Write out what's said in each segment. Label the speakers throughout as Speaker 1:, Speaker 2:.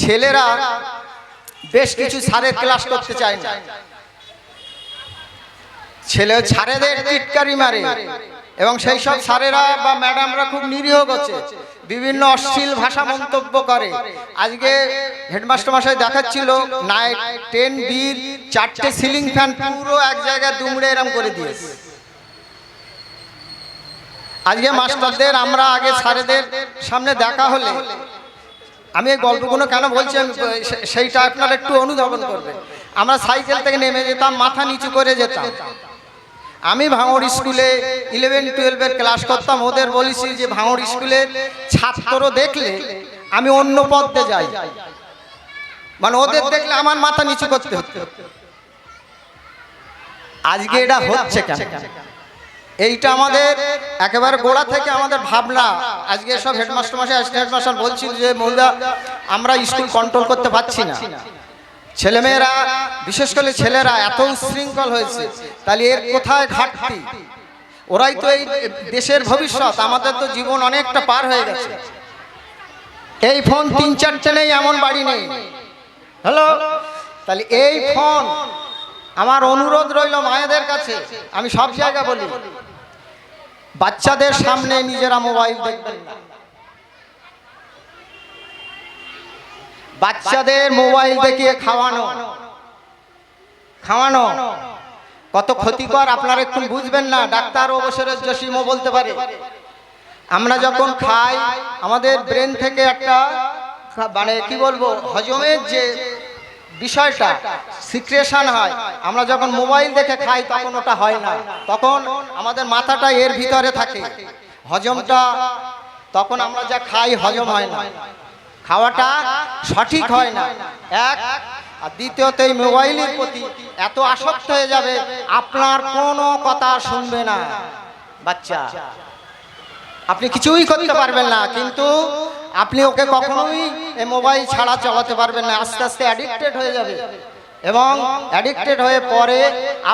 Speaker 1: ছেলেরা বেশ কিছু স্যারের ক্লাস করতে চায় না। ছেলে ছাড়েদের টিটকারি মারে এবং সেই সব স্যারেরা বা ম্যাডামরা খুব নিরীহ গেছে, বিভিন্ন অশ্লীল ভাষা মন্তব্য করে। আজকে হেডমাস্টার মশাই দেখাচ্ছিল নাইট টেন বির চারটে সিলিং ফ্যান পুরো এক জায়গায় দুমড়ে এরম করে দিয়েছে। আজকে মাস্টারদের আমরা আগে স্যারেদের সামনে দেখা হলে আমি এই গল্পগুলো কেন বলছি? আমি সেইটা আপনারা একটু অনুধাবন করবেন। আমরা সাইকেল থেকে নেমে যেতাম মাথা নিচু করে যেতাম। আমি ভাঙড় স্কুলে ইলেভেন টুয়েলভের ক্লাস করতাম। ওদের বলেছি যে ভাঙড় স্কুলের ছাত্র দেখলে আমি অন্য পথে যাই। মানে ওদের দেখলে আমার মাথা নিচু করতে হতো। আজকে এটা হচ্ছে কেন? এইটা আমাদের একেবারে গোড়া থেকে আমাদের ভাবনা। আজকে সব হেডমাস্টার মাসে অ্যাসিস্ট্যান্ট হেডমাস্টার বলছিল যে মহিলা আমরা স্কুল কন্ট্রোল করতে পারছি না। ছেলেমেয়েরা বিশেষ করে ছেলেরা এত উশৃঙ্খল হয়েছে। তাহলে এর কোথায় ঘাটতি? ওরাই তো এই দেশের ভবিষ্যৎ। আমাদের তো জীবন অনেকটা পার হয়ে গেছে। এই ফোন তিন চারটে নেই এমন বাড়ি নেই। হ্যালো তাহলে এই ফোন আমার অনুরোধ রইল মায়েদের কাছে। আমি সব জায়গা বলি। বাচ্চাদের সামনে নিজেরা মোবাইল দেখবেন না বাচ্চাদের মোবাইল দেখিয়ে খাওয়ানো। খাওয়ানো। কত ক্ষতিকর, আপনারা একটু বুঝবেন না, ডাক্তার অবসরের জসিমও বলতে পারে। আমরা যখন খাই, আমাদের ব্রেন থেকে একটা মানে কি বলব, হজমের যে বিষয়টা সিক্রেশন হয়। আমরা যখন মোবাইল দেখে খাই, তখন ওটা হয় না। তখন আমাদের মাথাটা এর ভিতরে থাকে। হজমটা, তখন আমরা যা খাই, হজম হয় না। খাওয়াটা সঠিক হয় না। এক, আর দ্বিতীয়ত এই মোবাইলের প্রতি এত আসক্ত হয়ে যাবে, আপনার কোনো কথা শুনবে না। বাচ্চা আপনি কিছুই করতে পারবেন না, কিন্তু আপনি ওকে কখনোই মোবাইল ছাড়া চালাতে পারবেন না, আস্তে আস্তে অ্যাডিক্টেড হয়ে যাবে এবং অ্যাডিক্টেড হয়ে পরে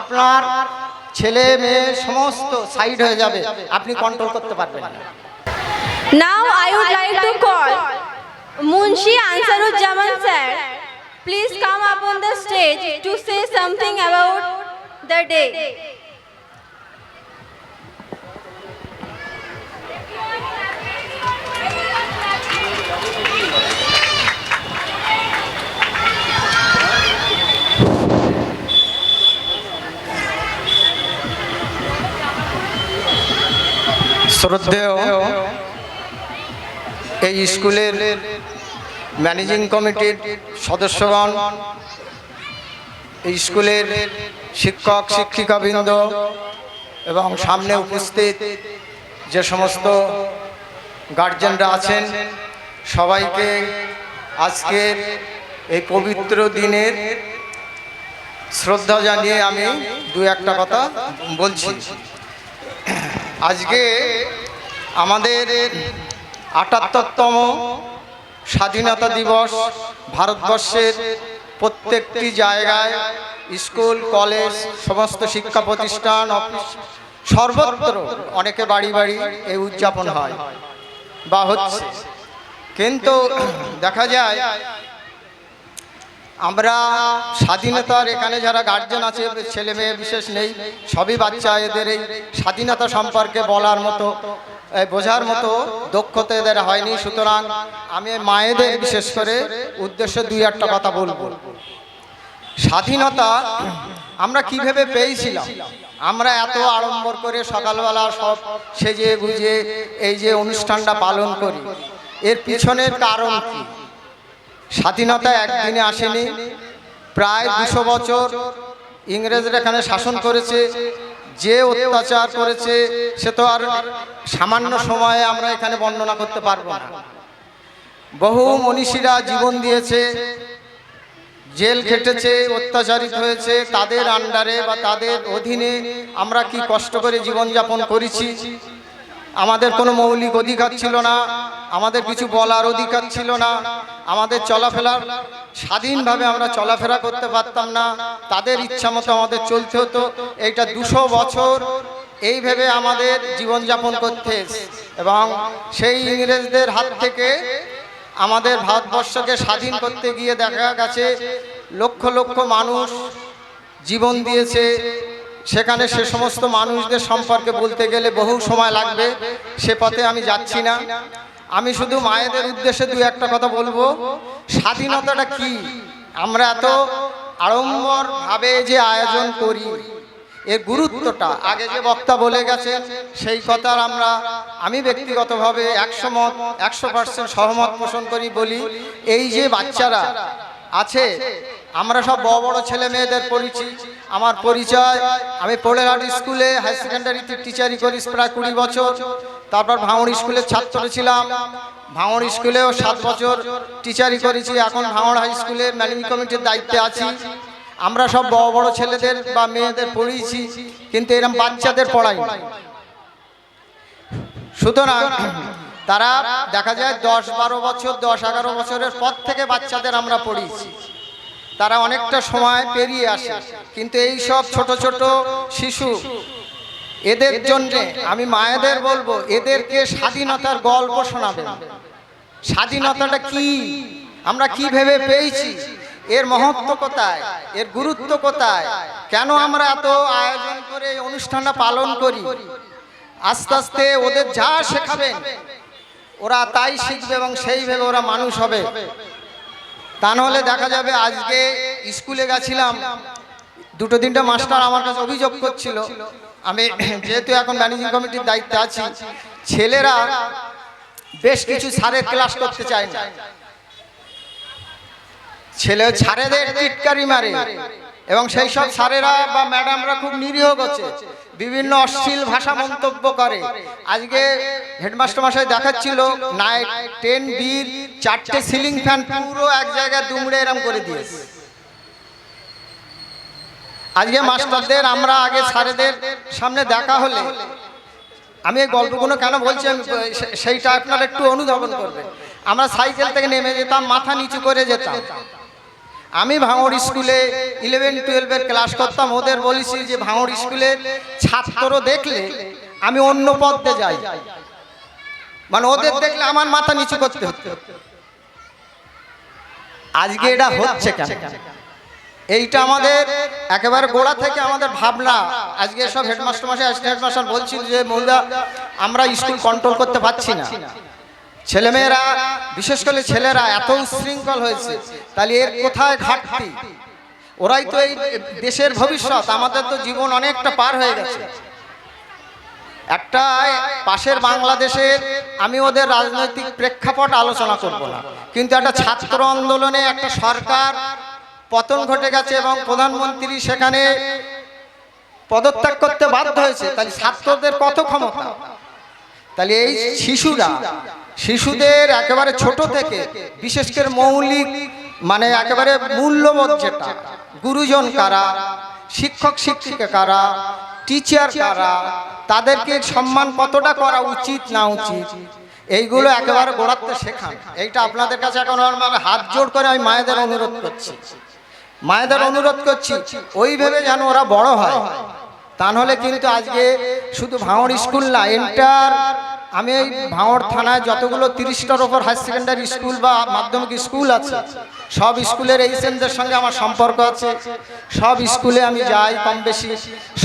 Speaker 1: আপনার ছেলে, মেয়ে সমস্ত সাইড হয়ে যাবে, আপনি কন্ট্রোল করতে পারবেন না
Speaker 2: Now I would like to call Munshi Ansarujjaman sir. Please come up on the stage to say something about the day.
Speaker 1: শ্রদ্ধেয় এই স্কুলের ম্যানেজিং কমিটির সদস্যগণ, এই স্কুলের শিক্ষক, শিক্ষিকাবৃন্দ এবং সামনে উপস্থিত যে সমস্ত গার্জেনরা আছেন, সবাইকে আজকের এই পবিত্র দিনের শ্রদ্ধা জানিয়ে আমি দু একটা কথা বলছি। আজকে আমাদের আটাত্তরতম স্বাধীনতা দিবস ভারতবর্ষের প্রত্যেকটি জায়গায়, স্কুল, কলেজ, সমস্ত শিক্ষা প্রতিষ্ঠান, অফিস, সর্বত্র অনেকে বাড়ি বাড়ি এই উদযাপন হয় বা হচ্ছে। কিন্তু দেখা যায় আমরা স্বাধীনতার এখানে যারা গার্জেন আছে, ছেলে মেয়ে বিশেষ নেই, সবই বাচ্চা, এদের এই স্বাধীনতা সম্পর্কে বলার মতো বোঝার মতো দক্ষতা এদের হয়নি। সুতরাং আমি মায়েদের বিশেষ করে উদ্দেশ্যে দুই একটা কথা বলব। স্বাধীনতা আমরা কীভাবে পেয়েছিলাম? আমরা এত আড়ম্বর করে সকালবেলা সব সেজে গুজে এই যে অনুষ্ঠানটা পালন করি। এর পিছনের কারণ কি? স্বাধীনতা একদিনে আসেনি। প্রায় দুশো বছর ইংরেজরা এখানে শাসন করেছে। যে অত্যাচার করেছে, সে তো আর সামান্য সময়ে আমরা এখানে বর্ণনা করতে পারব না। বহু মনীষীরা জীবন দিয়েছে, জেল খেটেছে, অত্যাচারিত হয়েছে। তাদের আন্ডারে বা তাদের অধীনে আমরা কি কষ্ট করে জীবনযাপন করেছি? আমাদের কোনো মৌলিক অধিকার ছিল না, আমাদের কিছু বলার অধিকার ছিল না। আমাদের চলাফেরার স্বাধীনভাবে আমরা চলাফেরা করতে পারতাম না। তাদের ইচ্ছা মতো আমাদের চলতে হতো। এইটা দুশো বছর এই ভেবে আমাদের জীবনযাপন করতে এবং সেই ইংরেজদের হাত থেকে আমাদের ভারতবর্ষকে স্বাধীন করতে গিয়ে দেখা গেছে। লক্ষ লক্ষ মানুষ জীবন দিয়েছে। সেখানে সে সমস্ত মানুষদের সম্পর্কে বলতে গেলে বহু সময় লাগবে। সে পথে আমি যাচ্ছি না। আমি শুধু মায়েদের উদ্দেশ্যে দু একটা কথা বলব। স্বাধীনতাটা কি? আমরা এত আড়ম্বর ভাবে যে আয়োজন করি এর গুরুত্বটা আগে যে বক্তা বলে গেছেন সেই কথার আমরা আমি ব্যক্তিগতভাবে একশো মত একশো পার্সেন্ট সহমত পোষণ করি বলি এই যে বাচ্চারা আছে আমরা সব বড় বড় ছেলে মেয়েদের পড়িছি আমার পরিচয় আমি পোলেরহাট স্কুলে হাই সেকেন্ডারিতে টিচারি করি প্রায় কুড়ি বছর। তারপর ভাঙড় স্কুলের ছাত্র ছিলাম। ভাঙড় স্কুলেও সাত বছর টিচারই করেছি। এখন ভাঙড় হাই স্কুলে ম্যানেজিং কমিটির দায়িত্বে আছি। আমরা সব বড় বড় ছেলেদের বা মেয়েদের পড়িয়েছি, কিন্তু এরকম বাচ্চাদের পড়াই সুতরাং তারা দেখা যায় দশ বারো বছর, দশ এগারো বছরের পর থেকে বাচ্চাদের আমরা পড়িয়েছি। তারা অনেকটা সময় পেরিয়ে আসে, কিন্তু এই সব ছোট ছোট শিশু এদের জন্যে আমি মায়েদের বলব এদেরকে স্বাধীনতার গল্প শোনাবেন। স্বাধীনতাটা কি? আমরা কি ভেবে পেয়েছি? এর মহত্ব কোথায়? এর গুরুত্ব কোথায়? কেন আমরা এত আয়োজন করে অনুষ্ঠানটা পালন করি? আস্তে আস্তে ওদের যা শেখাবেন ওরা তাই শিখবে এবং সেইভাবে ওরা মানুষ হবে। তা নাহলে দেখা যাবে আজকে স্কুলে গেছিলাম। দুটো তিনটা মাস্টার আমার কাছে অভিযোগ করছিল। আমি যেহেতু এখন ম্যানেজিং কমিটির দায়িত্বে আছি, ছেলেরা বেশ কিছু স্যারের ক্লাস করতে চায় না। ছেলে ছাড়েদের টিটকারি মারে এবং সেই সব স্যারেরা বা ম্যাডামরা খুব নিরীহ গেছে বিভিন্ন অশ্লীল ভাষা মন্তব্য করে। আজকে হেডমাস্টার মশাই দেখাচ্ছিল নাইট টেন বির চারটে সিলিং ফ্যান পুরো এক জায়গায় দুমড়ে এরম করে দিয়েছে। আজকে মাস্টারদের আমরা আগে স্যারেদের সামনে দেখা হলে আমি এই গল্পগুলো কেন বলছি আমি সেইটা আপনারা একটু অনুধাবন করবেন। আমরা সাইকেল থেকে নেমে যেতাম মাথা নিচু করে যেতাম। আমি ভাঙড় স্কুলে ইলেভেন টুয়েলভের ক্লাস করতাম। ওদের বলেছি যে ভাঙড় স্কুলের ছাত্র দেখলে আমি অন্য পথে যাই। মানে ওদের দেখলে আমার মাথা নিচু করতে হতো। আজকে এটা হচ্ছে কেন? এইটা আমাদের একেবারে গোড়া থেকে আমাদের ভাবনা। আজকে সব হেডমাস্টার মাসে অ্যাসিস্ট্যান্ট হেডমাস্টার বলছিল যে মহিলা আমরা স্কুল কন্ট্রোল করতে পারছি না। ছেলেমেয়েরা, বিশেষ করে ছেলেরা, এত উশৃঙ্খল হয়েছে। তাহলে এর কোথায় ঘাটতি? ওরাই তো এই দেশের ভবিষ্যৎ, আমাদের তো জীবন অনেকটা পার হয়ে গেছে। একটা পাশের বাংলাদেশের আমি ওদের রাজনৈতিক প্রেক্ষাপট আলোচনা করব না। কিন্তু একটা ছাত্র আন্দোলনে একটা সরকার পতন ঘটে গেছে এবং প্রধানমন্ত্রী সেখানে পদত্যাগ করতে বাধ্য হয়েছে। তাহলে ছাত্রদের কত ক্ষমতা তাহলে এই শিশুরা, শিশুদের একেবারে ছোট থেকে, বিশেষ করে মৌলিক মানে একেবারে মূল্যবোধ যেটা, গুরুজন কারা, শিক্ষক, শিক্ষিকা কারা, টিচার কারা, তাদেরকে সম্মান কতটা করা উচিত না উচিত, এইগুলো একেবারে গোড়াতে শেখান। এইটা আপনাদের কাছে এখন আমার হাত জোড় করে আমি মায়েদের অনুরোধ করছি। মায়েদের অনুরোধ করছি ওই ভেবে যেন ওরা বড় হয়। তা নাহলে কিন্তু আজকে শুধু ভাঙড় স্কুল না এন্টার আমি এই ভাঙড় থানায় যতগুলো তিরিশটার ওপর হায়ার সেকেন্ডারি স্কুল বা মাধ্যমিক স্কুল আছে। সব স্কুলের এইচএমদের সঙ্গে আমার সম্পর্ক আছে। সব স্কুলে আমি যাই কম বেশি।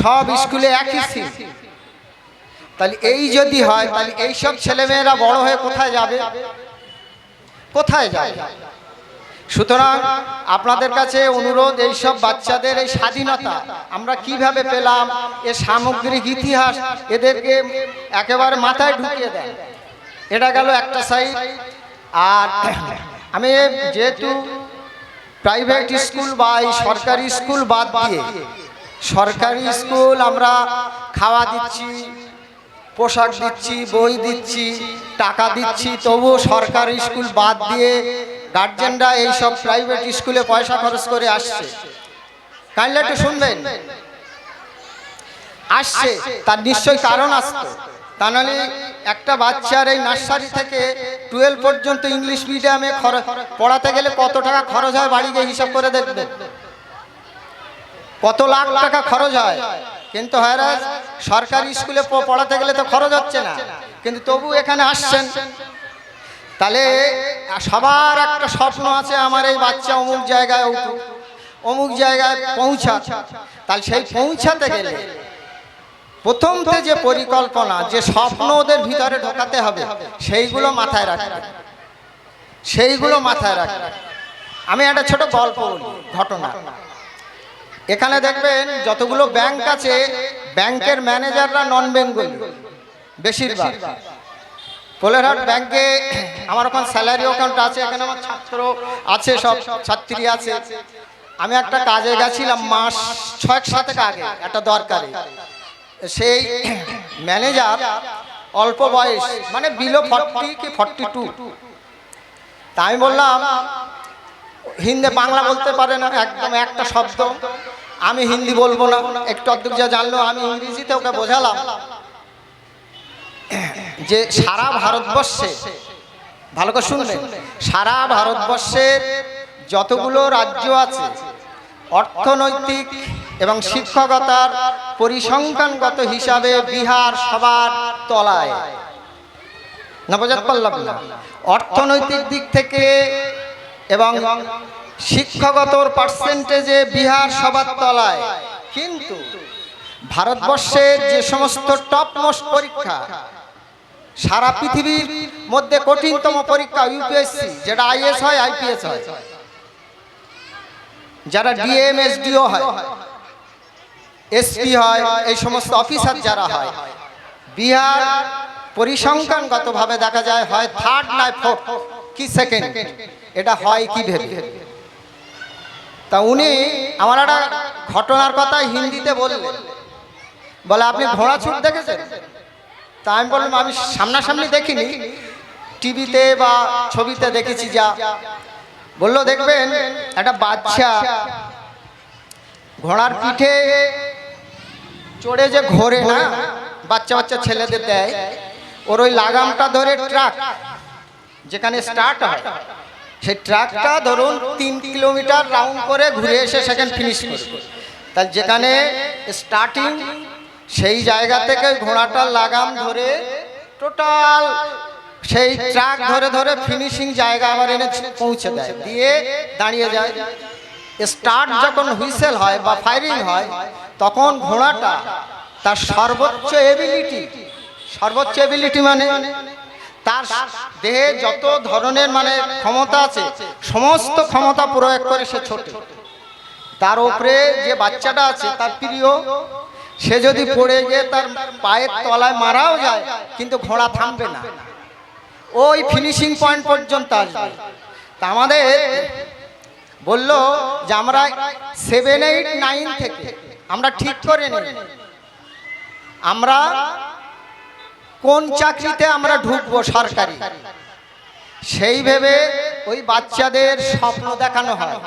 Speaker 1: সব স্কুলে একই সিট তাহলে এই যদি হয় তাহলে এইসব ছেলেমেয়েরা বড় হয়ে কোথায় যাবে? কোথায় যাবে? সুতরাং আপনাদের কাছে অনুরোধ, এইসব বাচ্চাদের এই স্বাধীনতা আমরা কীভাবে পেলাম, এ সামগ্রিক ইতিহাস এদেরকে একেবারে মাথায় ঢুকিয়ে দেয় এটা গেল একটা সাইড। আর আমি যেহেতু প্রাইভেট স্কুল বা এই সরকারি স্কুল বাদ দিয়ে সরকারি স্কুল আমরা খাওয়া দিচ্ছি, পোশাক দিচ্ছি, বই দিচ্ছি, টাকা দিচ্ছি, তবুও সরকারি স্কুল বাদ দিয়ে গার্জেনরা এই সব প্রাইভেট স্কুলে পয়সা খরচ করে আসছে। কাইন্ডলি একটু শুনবেন? আসছে, তার নিশ্চয়ই কারণ আসতো তা নাহলে একটা বাচ্চার এই নার্সারি থেকে টুয়েলভ পর্যন্ত ইংলিশ মিডিয়ামে খরচ, পড়াতে গেলে কত টাকা খরচ হয় বাড়ি গিয়ে হিসাব করে দেখবেন। কত লাখ টাকা খরচ হয়। কিন্তু হয়রাজ সরকারি স্কুলে পড়াতে গেলে তো খরচ হচ্ছে না। কিন্তু তবু এখানে আসছেন। তাহলে সবার একটা স্বপ্ন আছে আমার এই বাচ্চা অমুক জায়গায় উঠুক, অমুক জায়গায় পৌঁছা তাহলে সেই পৌঁছাতে গেলে প্রথমতে যে পরিকল্পনা, যে স্বপ্ন ওদের ভিতরে ঢোকাতে হবে, সেইগুলো মাথায় রাখবে। সেইগুলো মাথায় রাখবে। আমি একটা ছোট গল্প ঘটনা। এখানে দেখবেন যতগুলো ব্যাংক আছে ব্যাংকের ম্যানেজাররা নন বেঙ্গলি বেশিরভাগ। কোলেরহাট ব্যাংকে আমার ওখানে স্যালারি অ্যাকাউন্ট আছে, এখানে আমার ছাত্র আছে সব, ছাত্রী আছে। আমি একটা কাজে গেছিলাম মাস ছয়েক সাতেক আগে, একটা দরকারে। সেই ম্যানেজার অল্প বয়স মানে বিলো ফর্টি কি ফর্টি টু তা আমি বললাম, হিন্দি বাংলা বলতে পারে না, একদম একটা শব্দ। আমি হিন্দি বলব না, একটু অর্ধেক যা জানলো, আমি ইংরেজিতে ওকে বোঝালাম। যে সারা ভারতবর্ষে, ভালো করে শুনবেন সারা ভারতবর্ষের যতগুলো রাজ্য আছে, অর্থনৈতিক এবং শিক্ষকতার পরিসংখ্যানগত হিসাবে বিহার সবার তলায়। না বোঝাতে পারলাম না। অর্থনৈতিক দিক থেকে এবং শিক্ষাগতর পার্সেন্টেজে বিহার সবার তলায়। কিন্তু ভারতবর্ষের যে সমস্ত টপ মোস্ট পরীক্ষা সারা পৃথিবীর মধ্যে কঠিনতম পরীক্ষা ইউপিএসসি যেটা আইএস হয় আইপিএস হয়। যারা ডিএমএসডিও হয় এসপি হয়, এই সমস্ত অফিসার যারা হয়, বিহার পরিসংখ্যানগতভাবে দেখা যায় হয় থার্ড নয় ফোর্থ কি সেকেন্ড এটা হয় কি ভেবে? তা উনি আমার একটা ঘটনার কথা হিন্দিতে বললেন। বলে, আপনি ঘোড়া ছুট দেখেছেন? তা আমি বললাম, আমি সামনাসামনি দেখিনি। টিভিতে বা ছবিতে দেখেছি যা। বলল, দেখবেন, একটা বাচ্চা ঘোড়ার পিঠে চড়ে যে ঘোরে না, বাচ্চা বাচ্চা ছেলেদের দেয়, ওর ওই লাগামটা ধরে ট্রাক, যেখানে স্টার্ট হয়, সেই ট্রাকটা ধরুন তিন কিলোমিটার রাউন্ড করে ঘুরে এসে সেখানে ফিনিশ করবে তাহলে যেখানে স্টার্টিং সেই জায়গা থেকে ওই ঘোড়াটার লাগাম ধরে টোটাল সেই ট্রাক ধরে ধরে ফিনিশিং জায়গা আবার এনে পৌঁছে দেয়। দিয়ে। দাঁড়িয়ে যায়। স্টার্ট যখন হুইসেল হয় বা ফায়ারিং হয় তখন ঘোড়াটা তার সর্বোচ্চ এবিলিটি সর্বোচ্চ এবিলিটি মানে তার দেহে যত ধরনের মানে ক্ষমতা আছে সমস্ত ক্ষমতা প্রয়োগ করে সে ছোট। তার উপরে যে বাচ্চাটা আছে তার প্রিয় সে যদি পড়ে গিয়ে তার পায়ের তলায় মারাও যায়, কিন্তু ঘোড়া থামবে না। ওই ফিনিশিং পয়েন্ট পর্যন্ত আসবে। তা আমাদের বলল যে আমরা সেভেন এইট নাইন থেকে, আমরা ঠিক করে নিই। আমরা কোন চাকরিতে আমরা ঢুকবো সরকারি? সেই ভেবে ওই বাচ্চাদের স্বপ্ন দেখানো হয়।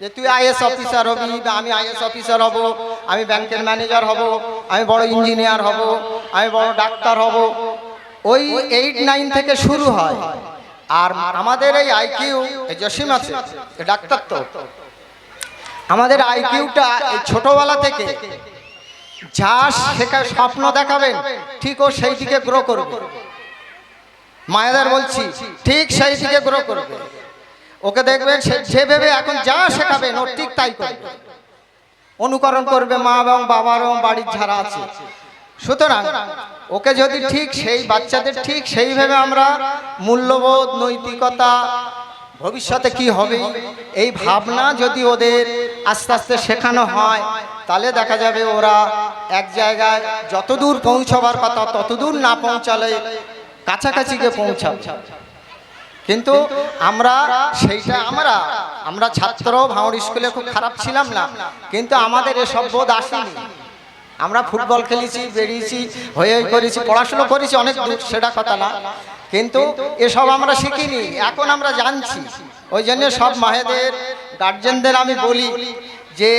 Speaker 1: যে তুই আইএস অফিসার হবি বা আমি আইএস অফিসার হব, আমি ব্যাংকের ম্যানেজার হব, আমি বড় ইঞ্জিনিয়ার হব, আমি বড় ডাক্তার হব। ওই এইট নাইন থেকে শুরু হয়। আর আমাদের এই আইকিউ জসিম আছে ডাক্তার তো। আমাদের আইকিউটা এই ছোটবেলা থেকে, যা শেখা স্বপ্ন দেখাবেন, ঠিক ও সেই দিকে গ্রো করবে। মায়েদের বলছি, ঠিক সেই দিকে গ্রো করবে। ওকে দেখবেন সে ভেবে এখন যা শেখাবেন ও ঠিক তাই করবে অনুকরণ করবে মা এবং বাবার এবং বাড়ির যারা আছে। সুতরাং ওকে যদি ঠিক সেই বাচ্চাদের ঠিক সেইভাবে আমরা মূল্যবোধ, নৈতিকতা, ভবিষ্যতে কি হবে, এই ভাবনা যদি ওদের আস্তে আস্তে শেখানো হয়, তাহলে দেখা যাবে ওরা এক জায়গায় যতদূর পৌঁছবার কথা, ততদূর না পৌঁছালে কাছাকাছি গিয়ে পৌঁছাবে। কিন্তু আমরা সেইটা আমরা আমরা ছাত্র ভাঙড় স্কুলে খুব খারাপ ছিলাম না। কিন্তু আমাদের এসব বোধ আসেনি। আমরা ফুটবল খেলেছি বেরিয়েছি হয়ে করেছি পড়াশুনো করেছি অনেক সেটা কথা না। কিন্তু এসব আমরা শিখিনি। এখন আমরা জানছি। ওই জন্য সব মায়েদের গার্জেনদের আমি বলি যে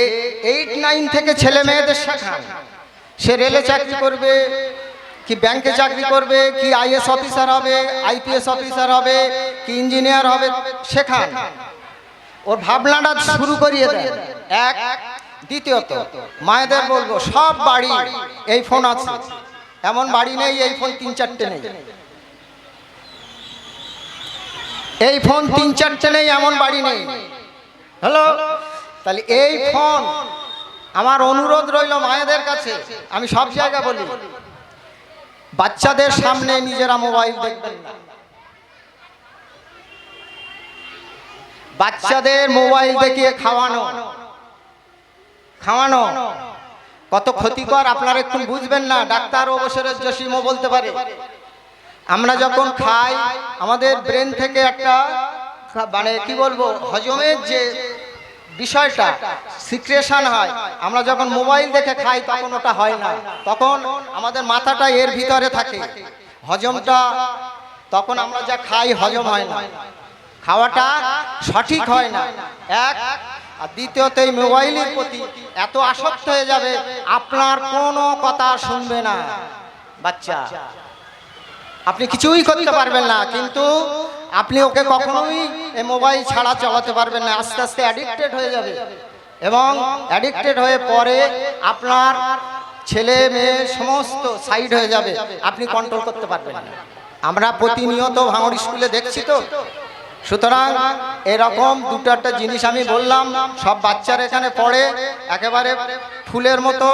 Speaker 1: এইট নাইন থেকে ছেলে মেয়েদের শেখান। সে রেলে চাকরি করবে কি ব্যাংকে চাকরি করবে, কি আইএস অফিসার হবে আইপিএস অফিসার হবে, কি ইঞ্জিনিয়ার হবে, শেখান। ওর ভাবনাটা শুরু করিয়ে এক, দ্বিতীয়ত, মায়েদের বলব, সব বাড়ি এই ফোন আছে। এমন বাড়ি নেই, এই ফোন তিন চারটে নেই। এই ফোন তিন চারটে নেই, এমন বাড়ি নেই। হ্যালো তাহলে এই ফোন আমার অনুরোধ রইল মায়েদের কাছে। আমি সব জায়গা বলি। বাচ্চাদের সামনে নিজেরা মোবাইল দেখবেন না বাচ্চাদের মোবাইল দেখিয়ে খাওয়ানো। খাওয়ানো। কত ক্ষতিকর, আপনারা একটু বুঝবেন না, ডাক্তার অবসরের জসিমও বলতে পারে। আমরা যখন খাই, আমাদের ব্রেন থেকে একটা মানে কি বলব, হজমের যে বিষয়টা সিক্রেশন হয়। আমরা যখন মোবাইল দেখে খাই, তখন ওটা হয় না। তখন আমাদের মাথাটা এর ভিতরে থাকে। হজমটা, তখন আমরা যা খাই, হজম হয় না। খাওয়াটা সঠিক হয় না। এক, আর দ্বিতীয়ত এই মোবাইলের প্রতি এত আসক্ত হয়ে যাবে, আপনার কোনো কথা শুনবে না। বাচ্চা আপনি কিছুই করতে পারবেন না, কিন্তু আপনি ওকে কখনোই মোবাইল ছাড়া চালাতে পারবেন না, আস্তে আস্তে অ্যাডিক্টেড হয়ে যাবে। এবং অ্যাডিক্টেড হয়ে পরে আপনার ছেলে, মেয়ে সমস্ত সাইড হয়ে যাবে, আপনি কন্ট্রোল করতে পারবেন না। আমরা প্রতিনিয়ত ভাঙর স্কুলে দেখছি তো। সুতরাং এরকম দুটো একটা জিনিস আমি বললাম, সব বাচ্চারা এখানে পড়ে, একেবারে ফুলের মতো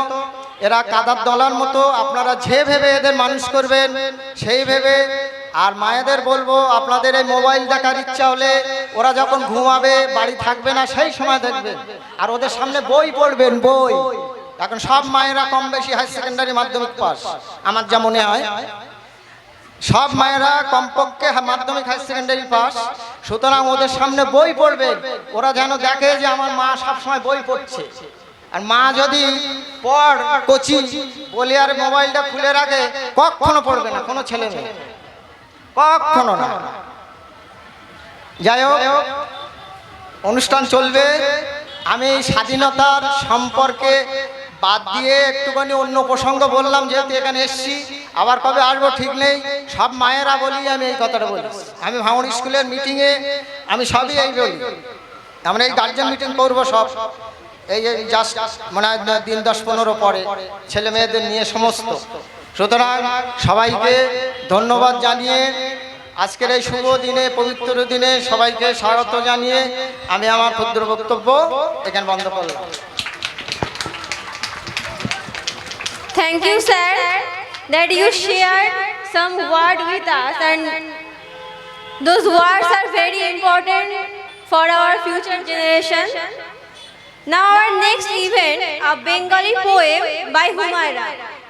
Speaker 1: এরা কাদার দলার মতো, আপনারা যে ভেবে এদের মানুষ করবেন, সেই ভেবে। আর মায়েদের বলব, আপনাদের এই মোবাইল দেখার ইচ্ছা হলে ওরা যখন ঘুমাবে, বাড়ি থাকবে না, সেই সময় দেখবেন। আর ওদের সামনে বই পড়বেন, বই। এখন সব মায়েরা কম বেশি হায়ার সেকেন্ডারি মাধ্যমিক পাস। আমার যা মনে হয়, সব মায়েরা কমপক্ষে মাধ্যমিক হায়ার সেকেন্ডারি পাস। সুতরাং ওদের সামনে বই পড়বে ওরা যেন দেখে যে আমার মা সবসময় বই পড়ছে। আর মা যদি পড় কচি বলে আর মোবাইলটা খুলে রাখে, কখনো পড়বে না, কোনো ছেলে মেয়ে। কখনো না। যাই হোক, অনুষ্ঠান চলবে। আমি স্বাধীনতার সম্পর্কে বাদ দিয়ে একটুখানি অন্য প্রসঙ্গ বললাম, যেহেতু এখানে এসছি, আবার কবে আসব ঠিক নেই, সব মায়েরা বলি আমি এই কথাটা বলি। আমি ভাঙড় স্কুলের মিটিংয়ে আমি সবই এই বলি। আমরা এই গার্জেন মিটিং করব সব। এই জাস্ট মানে হয় দিন দশ পনেরো পরে ছেলে মেয়েদের নিয়ে সমস্ত সুতরাং সবাইকে ধন্যবাদ জানিয়ে আজকের এই শুভ দিনে পবিত্র দিনে সবাইকে স্বাগত জানিয়ে আমি আমার ক্ষুদ্র বক্তব্য এখানে বন্ধ করলাম
Speaker 2: Thank you, sir, that you shared some word with us, and those words are very important for our future generation. Now, our next event, a Bengali poem by Humayra.